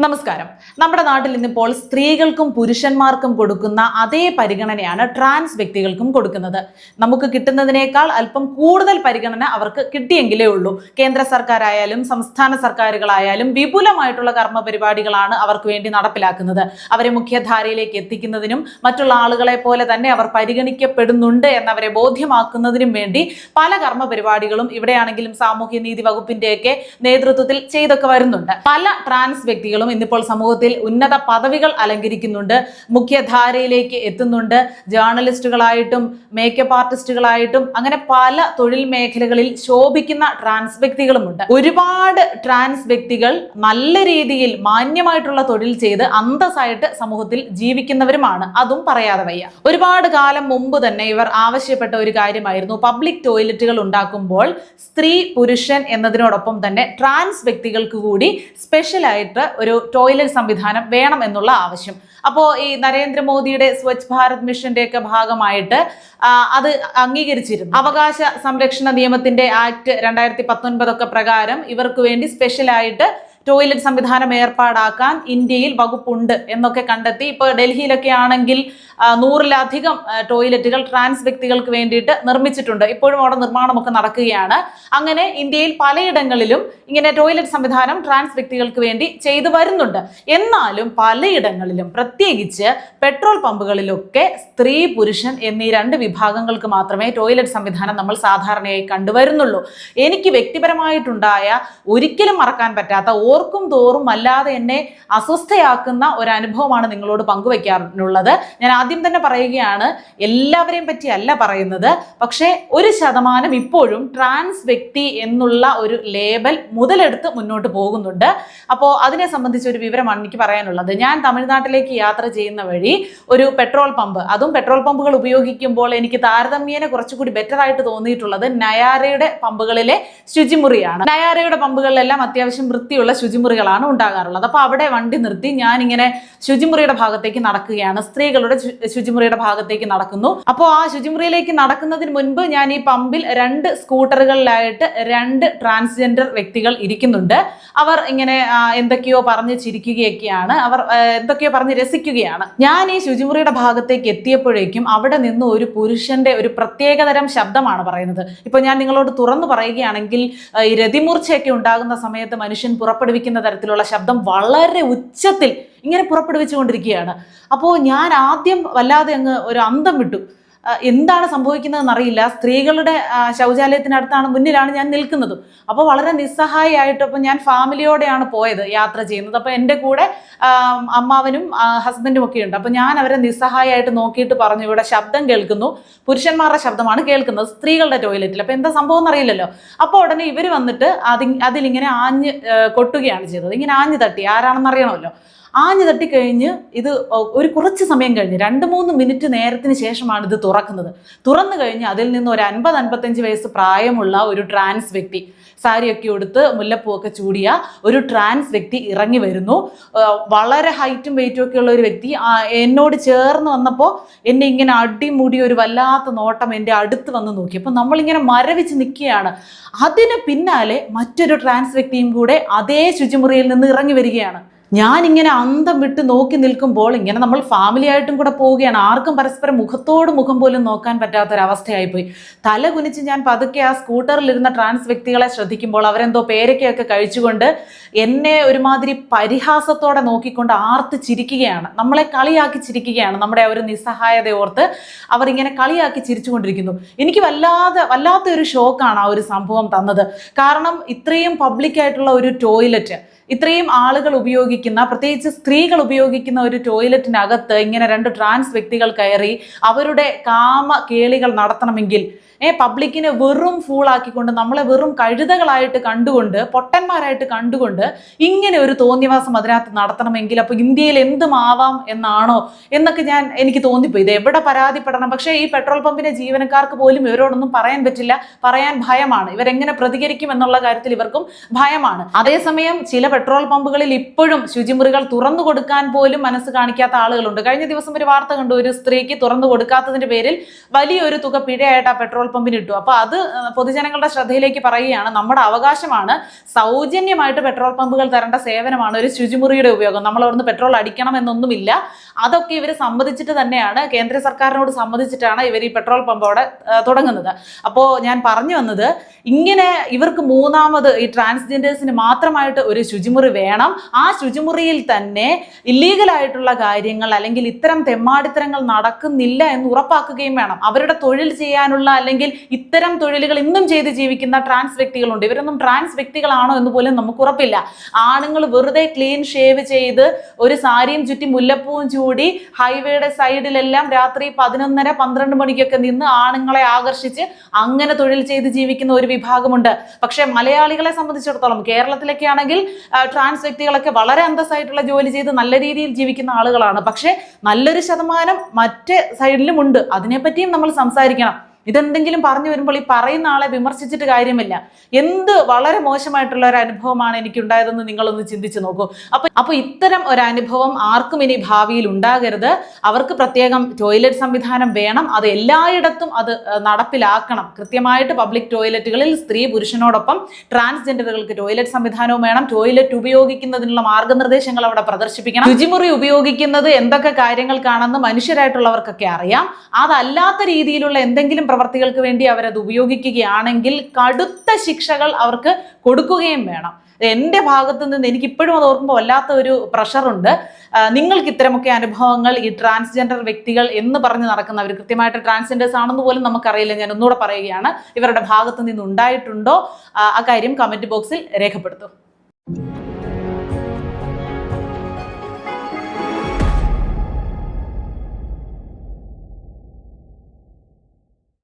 നമസ്കാരം. നമ്മുടെ നാട്ടിൽ ഇന്നിപ്പോൾ സ്ത്രീകൾക്കും പുരുഷന്മാർക്കും കൊടുക്കുന്ന അതേ പരിഗണനയാണ് ട്രാൻസ് വ്യക്തികൾക്കും കൊടുക്കുന്നത്. നമുക്ക് കിട്ടുന്നതിനേക്കാൾ അല്പം കൂടുതൽ പരിഗണന അവർക്ക് കിട്ടിയെങ്കിലേ ഉള്ളൂ. കേന്ദ്ര സർക്കാരായാലും സംസ്ഥാന സർക്കാരുകളായാലും വിപുലമായിട്ടുള്ള കർമ്മ പരിപാടികളാണ് അവർക്ക് വേണ്ടി നടപ്പിലാക്കുന്നത്. അവരെ മുഖ്യധാരയിലേക്ക് എത്തിക്കുന്നതിനും മറ്റുള്ള ആളുകളെ പോലെ തന്നെ അവർ പരിഗണിക്കപ്പെടുന്നുണ്ട് എന്നവരെ ബോധ്യമാക്കുന്നതിനും വേണ്ടി പല കർമ്മ പരിപാടികളും ഇവിടെയാണെങ്കിലും സാമൂഹ്യ നീതി വകുപ്പിന്റെയൊക്കെ നേതൃത്വത്തിൽ ചെയ്തൊക്കെ വരുന്നുണ്ട്. പല ട്രാൻസ് വ്യക്തികളും ഇന്നിപ്പോൾ സമൂഹത്തിൽ ഉന്നത പദവികൾ അലങ്കരിക്കുന്നുണ്ട്. മുഖ്യധാരയിലേക്ക് എത്തുന്നുണ്ട്. ജേർണലിസ്റ്റുകളായിട്ടും മേക്കപ്പ് ആർട്ടിസ്റ്റുകളായിട്ടും അങ്ങനെ പല തൊഴിൽ മേഖലകളിൽ ശോഭിക്കുന്ന ട്രാൻസ് വ്യക്തികളുമുണ്ട്. ഒരുപാട് ട്രാൻസ് വ്യക്തികൾ നല്ല രീതിയിൽ മാന്യമായിട്ടുള്ള തൊഴിൽ ചെയ്ത് അന്തസ്സായിട്ട് സമൂഹത്തിൽ ജീവിക്കുന്നവരുമാണ്. അതും പറയാതെ വയ്യ. ഒരുപാട് കാലം മുമ്പ് തന്നെ ഇവർ ആവശ്യപ്പെട്ട ഒരു കാര്യമായിരുന്നു. പബ്ലിക് ടോയ്ലറ്റുകൾ ഉണ്ടാക്കുമ്പോൾ സ്ത്രീ പുരുഷൻ എന്നതിനോടൊപ്പം തന്നെ ട്രാൻസ് വ്യക്തികൾക്ക് കൂടി സ്പെഷ്യലായിട്ട് ഒരു ടോയ്ലറ്റ് സംവിധാനം വേണം എന്നുള്ള ആവശ്യം. അപ്പോൾ ഈ നരേന്ദ്രമോദിയുടെ സ്വച്ഛ് ഭാരത് മിഷന്റെ ഒക്കെ ഭാഗമായിട്ട് അത് അംഗീകരിച്ചിരുന്നു. അവകാശ സംരക്ഷണ നിയമത്തിന്റെ ആക്ട് രണ്ടായിരത്തി പത്തൊൻപതൊക്കെ പ്രകാരം ഇവർക്ക് വേണ്ടി സ്പെഷ്യലായിട്ട് ടോയ്ലറ്റ് സംവിധാനം ഏർപ്പാടാക്കാൻ ഇന്ത്യയിൽ വകുപ്പുണ്ട് എന്നൊക്കെ കണ്ടെത്തി. ഇപ്പോൾ ഡൽഹിയിലൊക്കെ ആണെങ്കിൽ നൂറിലധികം ടോയ്ലറ്റുകൾ ട്രാൻസ് വ്യക്തികൾക്ക് വേണ്ടിയിട്ട് നിർമ്മിച്ചിട്ടുണ്ട്. ഇപ്പോഴും അവിടെ നിർമ്മാണമൊക്കെ നടക്കുകയാണ്. അങ്ങനെ ഇന്ത്യയിൽ പലയിടങ്ങളിലും ഇങ്ങനെ ടോയ്ലറ്റ് സംവിധാനം ട്രാൻസ് വ്യക്തികൾക്ക് വേണ്ടി ചെയ്തു വരുന്നുണ്ട്. എന്നാലും പലയിടങ്ങളിലും പ്രത്യേകിച്ച് പെട്രോൾ പമ്പുകളിലൊക്കെ സ്ത്രീ പുരുഷൻ എന്നീ രണ്ട് വിഭാഗങ്ങൾക്ക് മാത്രമേ ടോയ്ലറ്റ് സംവിധാനം നമ്മൾ സാധാരണയായി കണ്ടുവരുന്നുള്ളൂ. എനിക്ക് വ്യക്തിപരമായിട്ടുണ്ടായ ഒരിക്കലും മറക്കാൻ പറ്റാത്ത ഓർക്കും തോറും അല്ലാതെ എന്നെ അസ്വസ്ഥയാക്കുന്ന ഒരു അനുഭവമാണ് നിങ്ങളോട് പങ്കുവയ്ക്കാറുള്ളത് ഞാൻ ആദ്യം തന്നെ പറയുകയാണ് എല്ലാവരെയും പറ്റി അല്ല പറയുന്നത്. പക്ഷേ ഒരു ശതമാനം ഇപ്പോഴും ട്രാൻസ് വ്യക്തി എന്നുള്ള ഒരു ലേബൽ മുതലെടുത്ത് മുന്നോട്ട് പോകുന്നുണ്ട്. അപ്പോൾ അതിനെ സംബന്ധിച്ച് ഒരു വിവരമാണ് എനിക്ക് പറയാനുള്ളത്. ഞാൻ തമിഴ്നാട്ടിലേക്ക് യാത്ര ചെയ്യുന്ന വഴി ഒരു പെട്രോൾ പമ്പ് അതും പെട്രോൾ പമ്പുകൾ ഉപയോഗിക്കുമ്പോൾ എനിക്ക് താരതമ്യേന കുറച്ചുകൂടി ബെറ്റർ ആയിട്ട് തോന്നിയിട്ടുള്ളത് നയാരയുടെ പമ്പുകളിലെ ശുചിമുറിയാണ്. നയാരയുടെ പമ്പുകളിലെല്ലാം അത്യാവശ്യം വൃത്തിയുള്ള ശുചിമുറികളാണ് ഉണ്ടാകാറുള്ളത്. അപ്പോൾ അവിടെ വണ്ടി നിർത്തി ഞാൻ ഇങ്ങനെ ശുചിമുറിയുടെ ഭാഗത്തേക്ക് നടക്കുകയാണ്. സ്ത്രീകളുടെ ശുചിമുറിയുടെ ഭാഗത്തേക്ക് നടക്കുന്നു. അപ്പോൾ ആ ശുചിമുറിയിലേക്ക് നടക്കുന്നതിന് മുൻപ് ഞാൻ ഈ പമ്പിൽ രണ്ട് സ്കൂട്ടറുകളിലായിട്ട് രണ്ട് ട്രാൻസ്ജെൻഡർ വ്യക്തികൾ ഇരിക്കുന്നുണ്ട്. അവർ ഇങ്ങനെ എന്തൊക്കെയോ പറഞ്ഞ് ചിരിക്കുകയൊക്കെയാണ്. അവർ എന്തൊക്കെയോ പറഞ്ഞ് രസിക്കുകയാണ്. ഞാൻ ഈ ശുചിമുറിയുടെ ഭാഗത്തേക്ക് എത്തിയപ്പോഴേക്കും അവിടെ നിന്ന് ഒരു പുരുഷന്റെ ഒരു പ്രത്യേകതരം ശബ്ദമാണ് പറയുന്നത്. ഇപ്പൊ ഞാൻ നിങ്ങളോട് തുറന്നു പറയുകയാണെങ്കിൽ ഈ രതിമൂർച്ചയൊക്കെ ഉണ്ടാകുന്ന സമയത്ത് മനുഷ്യൻ പുറപ്പെടുവിക്കുന്ന തരത്തിലുള്ള ശബ്ദം വളരെ ഉച്ചത്തിൽ ഇങ്ങനെ പുറപ്പെടുവിച്ചുകൊണ്ടിരിക്കുകയാണ്. അപ്പോൾ ഞാൻ ആദ്യം വല്ലാതെ അങ്ങ് ഒരു അന്തം വിട്ടു. എന്താണ് സംഭവിക്കുന്നതെന്ന് അറിയില്ല സ്ത്രീകളുടെ ശൗചാലയത്തിനടുത്താണ് മുന്നിലാണ് ഞാൻ നിൽക്കുന്നത്. അപ്പോൾ വളരെ നിസ്സഹായമായിട്ട് അപ്പോൾ ഞാൻ ഫാമിലിയോടെയാണ് പോയത് യാത്ര ചെയ്യുന്നത്. അപ്പോൾ എന്റെ കൂടെ അമ്മാവനും ഹസ്ബൻഡും ഒക്കെ ഉണ്ട്. അപ്പോൾ ഞാൻ അവരെ നിസ്സഹായമായിട്ട് നോക്കിയിട്ട് പറഞ്ഞു ഇവിടെ ശബ്ദം കേൾക്കുന്നു. പുരുഷന്മാരുടെ ശബ്ദമാണ് കേൾക്കുന്നത് സ്ത്രീകളുടെ ടോയ്ലറ്റിൽ അപ്പോൾ എന്താ സംഭവം എന്നറിയില്ലല്ലോ. അപ്പോൾ ഉടനെ ഇവർ വന്നിട്ട് അതി അതിലിങ്ങനെ ആഞ്ഞ് കൊട്ടുകയാണ് ചെയ്തത്. ഇങ്ങനെ ആഞ്ഞ് തട്ടി. ആരാണെന്ന് അറിയണമല്ലോ. ആഞ്ഞു തട്ടിക്കഴിഞ്ഞ് ഇത് ഒരു കുറച്ച് സമയം കഴിഞ്ഞ് രണ്ട് മൂന്ന് മിനിറ്റ് നേരത്തിന് ശേഷമാണ് ഇത് തുറക്കുന്നത്. തുറന്നു കഴിഞ്ഞ് അതിൽ നിന്ന് ഒരു അൻപത് അൻപത്തഞ്ച് വയസ്സ് പ്രായമുള്ള ഒരു ട്രാൻസ് വ്യക്തി സാരിയൊക്കെ ഉടുത്ത് മുല്ലപ്പൂവൊക്കെ ചൂടിയ ഒരു ട്രാൻസ് വ്യക്തി ഇറങ്ങി വരുന്നു. വളരെ ഹൈറ്റും വെയിറ്റും ഒക്കെ ഉള്ള ഒരു വ്യക്തി എന്നോട് ചേർന്ന് വന്നപ്പോൾ എന്നെ ഇങ്ങനെ അടിമുടി ഒരു വല്ലാത്ത നോട്ടം എന്റെ അടുത്ത് വന്ന് നോക്കി. അപ്പം നമ്മളിങ്ങനെ മരവിച്ച് നിൽക്കുകയാണ്. അതിന് പിന്നാലെ മറ്റൊരു ട്രാൻസ് വ്യക്തിയും കൂടെ അതേ ശുചിമുറിയിൽ നിന്ന് ഇറങ്ങി വരികയാണ്. ഞാൻ ഇങ്ങനെ അന്തം വിട്ട് നോക്കി നിൽക്കുമ്പോൾ ഇങ്ങനെ നമ്മൾ ഫാമിലി ആയിട്ടും കൂടെ പോവുകയാണ്. ആർക്കും പരസ്പരം മുഖത്തോട് മുഖം പോലും നോക്കാൻ പറ്റാത്തൊരവസ്ഥയായിപ്പോയി. തല കുനിച്ച് ഞാൻ പതുക്കെ ആ സ്കൂട്ടറിലിരുന്ന ട്രാൻസ് വ്യക്തികളെ ശ്രദ്ധിക്കുമ്പോൾ അവരെന്തോ പേരക്കയൊക്കെ കഴിച്ചുകൊണ്ട് എന്നെ ഒരുമാതിരി പരിഹാസത്തോടെ നോക്കിക്കൊണ്ട് ആർത്ത് ചിരിക്കുകയാണ്. നമ്മളെ കളിയാക്കി ചിരിക്കുകയാണ്. നമ്മുടെ ഒരു നിസ്സഹായത ഓർത്ത് അവർ ഇങ്ങനെ കളിയാക്കി ചിരിച്ചുകൊണ്ടിരിക്കുന്നു. എനിക്ക് വല്ലാതെ വല്ലാത്ത ഒരു ഷോക്കാണ് ആ ഒരു സംഭവം തന്നത്. കാരണം ഇത്രയും പബ്ലിക്കായിട്ടുള്ള ഒരു ടോയ്ലറ്റ് ഇത്രയും ആളുകൾ ഉപയോഗിക്കുന്ന പ്രത്യേകിച്ച് സ്ത്രീകൾ ഉപയോഗിക്കുന്ന ഒരു ടോയ്ലറ്റിനകത്ത് ഇങ്ങനെ രണ്ട് ട്രാൻസ് വ്യക്തികൾ കയറി അവരുടെ കാമ കേളികൾ നടത്തണമെങ്കിൽ ഏ പബ്ലിക്കിനെ വെറും ഫൂളാക്കിക്കൊണ്ട് നമ്മളെ വെറും കഴുതകളായിട്ട് കണ്ടുകൊണ്ട് പൊട്ടന്മാരായിട്ട് കണ്ടുകൊണ്ട് ഇങ്ങനെ ഒരു തോന്നിവാസം അതിനകത്ത് നടത്തണമെങ്കിൽ അപ്പോൾ ഇന്ത്യയിൽ എന്തും ആവാം എന്നാണോ എന്നൊക്കെ ഞാൻ എനിക്ക് തോന്നിപ്പോയി. ഇത് എവിടെ പരാതിപ്പെടണം? പക്ഷേ ഈ പെട്രോൾ പമ്പിന്റെ ജീവനക്കാർക്ക് പോലും ഇവരോടൊന്നും പറയാൻ പറ്റില്ല. പറയാൻ ഭയമാണ്. ഇവരെങ്ങനെ പ്രതികരിക്കും എന്നുള്ള കാര്യത്തിൽ ഇവർക്കും ഭയമാണ്. അതേസമയം ചില പെട്രോൾ പമ്പുകളിൽ ഇപ്പോഴും ശുചിമുറികൾ തുറന്നു കൊടുക്കാൻ പോലും മനസ്സ് കാണിക്കാത്ത ആളുകളുണ്ട്. കഴിഞ്ഞ ദിവസം ഒരു വാർത്ത കണ്ടു. ഒരു സ്ത്രീക്ക് തുറന്നു കൊടുക്കാത്തതിന്റെ പേരിൽ വലിയൊരു തുക പിഴയായിട്ട് ആ പെട്രോൾ പമ്പിന് ഇട്ടു. അപ്പൊ അത് പൊതുജനങ്ങളുടെ ശ്രദ്ധയിലേക്ക് പറയുകയാണ് നമ്മുടെ അവകാശമാണ് സൗജന്യമായിട്ട് പെട്രോൾ പമ്പുകൾ തരേണ്ട സേവനമാണ് ഒരു ശുചിമുറിയുടെ ഉപയോഗം. നമ്മൾ അവിടുന്ന് പെട്രോൾ അടിക്കണം എന്നൊന്നുമില്ല. അതൊക്കെ ഇവർ സമ്മതിച്ചിട്ട് തന്നെയാണ് കേന്ദ്ര സർക്കാരിനോട് സമ്മതിച്ചിട്ടാണ് ഇവർ ഈ പെട്രോൾ പമ്പ് അവിടെ തുടങ്ങുന്നത്. അപ്പോൾ ഞാൻ പറഞ്ഞു വന്നത് ഇങ്ങനെ ഇവർക്ക് മൂന്നാമത് ഈ ട്രാൻസ്ജെൻഡേഴ്സിന് മാത്രമായിട്ട് ഒരു ശുചിമുറി വേണം. ആ ശുചിമുറിയിൽ തന്നെ ഇല്ലീഗലായിട്ടുള്ള കാര്യങ്ങൾ അല്ലെങ്കിൽ ഇത്തരം തെമ്മാടിത്തരങ്ങൾ നടക്കുന്നില്ല എന്ന് ഉറപ്പാക്കുകയും വേണം. അവരുടെ തൊഴിൽ ചെയ്യാനുള്ള അല്ലെങ്കിൽ ഇത്തരം തൊഴിലുകൾ ഇന്നും ചെയ്ത് ജീവിക്കുന്ന ട്രാൻസ് വ്യക്തികളുണ്ട്. ഇവരൊന്നും ട്രാൻസ് വ്യക്തികളാണോ എന്ന് പോലും നമുക്ക് ഉറപ്പില്ല. ആണുങ്ങൾ വെറുതെ ക്ലീൻ ഷേവ് ചെയ്ത് ഒരു സാരിയും ചുറ്റി മുല്ലപ്പൂവും ചൂടി ഹൈവേയുടെ സൈഡിലെല്ലാം രാത്രി പതിനൊന്നര പന്ത്രണ്ട് മണിക്കൊക്കെ നിന്ന് ആണുങ്ങളെ ആകർഷിച്ച് അങ്ങനെ തൊഴിൽ ചെയ്ത് ജീവിക്കുന്ന ഒരു വിഭാഗമുണ്ട്. പക്ഷേ മലയാളികളെ സംബന്ധിച്ചിടത്തോളം കേരളത്തിലൊക്കെ ആണെങ്കിൽ ട്രാൻസ് വ്യക്തികളൊക്കെ വളരെ അന്തസ്സായിട്ടുള്ള ജോലി ചെയ്ത് നല്ല രീതിയിൽ ജീവിക്കുന്ന ആളുകളാണ്. പക്ഷേ നല്ലൊരു ശതമാനം മറ്റ് സൈഡിലും ഉണ്ട്. അതിനെപ്പറ്റിയും നമ്മൾ സംസാരിക്കണം. ഇതെന്തെങ്കിലും പറഞ്ഞു വരുമ്പോൾ ഈ പറയുന്ന ആളെ വിമർശിച്ചിട്ട് കാര്യമില്ല. എന്ത് വളരെ മോശമായിട്ടുള്ള ഒരു അനുഭവമാണ് എനിക്ക് എനിക്കുണ്ടായതെന്ന് നിങ്ങളൊന്ന് ചിന്തിച്ചു നോക്കൂ. അപ്പൊ അപ്പൊ ഇത്തരം ഒരു അനുഭവം ആർക്കും ഇനി ഭാവിയിൽ ഉണ്ടാകരുത്. അവർക്ക് പ്രത്യേകം ടോയ്ലറ്റ് സംവിധാനം വേണം. അത് എല്ലായിടത്തും അത് നടപ്പിലാക്കണം. കൃത്യമായിട്ട് പബ്ലിക് ടോയ്ലറ്റുകളിൽ സ്ത്രീ പുരുഷനോടൊപ്പം ട്രാൻസ്ജെൻഡറുകൾക്ക് ടോയ്ലറ്റ് സംവിധാനവും വേണം. ടോയ്ലറ്റ് ഉപയോഗിക്കുന്നതിനുള്ള മാർഗനിർദ്ദേശങ്ങൾ അവിടെ പ്രദർശിപ്പിക്കണം. രുചിമുറി ഉപയോഗിക്കുന്നത് എന്തൊക്കെ കാര്യങ്ങൾക്കാണെന്ന് മനുഷ്യരായിട്ടുള്ളവർക്കൊക്കെ അറിയാം. അതല്ലാത്ത രീതിയിലുള്ള എന്തെങ്കിലും പ്രവർത്തികൾക്ക് വേണ്ടി അവരത് ഉപയോഗിക്കുകയാണെങ്കിൽ കടുത്ത ശിക്ഷകൾ അവർക്ക് കൊടുക്കുകയും വേണം. എന്റെ ഭാഗത്ത് നിന്ന് എനിക്ക് ഇപ്പോഴും അത് ഓർക്കുമ്പോൾ വല്ലാത്ത ഒരു പ്രഷറുണ്ട് നിങ്ങൾക്ക് ഇത്തരമൊക്കെ അനുഭവങ്ങൾ ഈ ട്രാൻസ്ജെൻഡർ വ്യക്തികൾ എന്ന് പറഞ്ഞ് നടക്കുന്നവർ കൃത്യമായിട്ട് ട്രാൻസ്ജെൻഡേഴ്സ് ആണെന്ന് പോലും നമുക്കറിയില്ല. ഞാൻ ഒന്നുകൂടെ പറയുകയാണ്. ഇവരുടെ ഭാഗത്ത് നിന്ന് ഉണ്ടായിട്ടുണ്ടോ ആ, കാര്യം കമന്റ് ബോക്സിൽ രേഖപ്പെടുത്തും.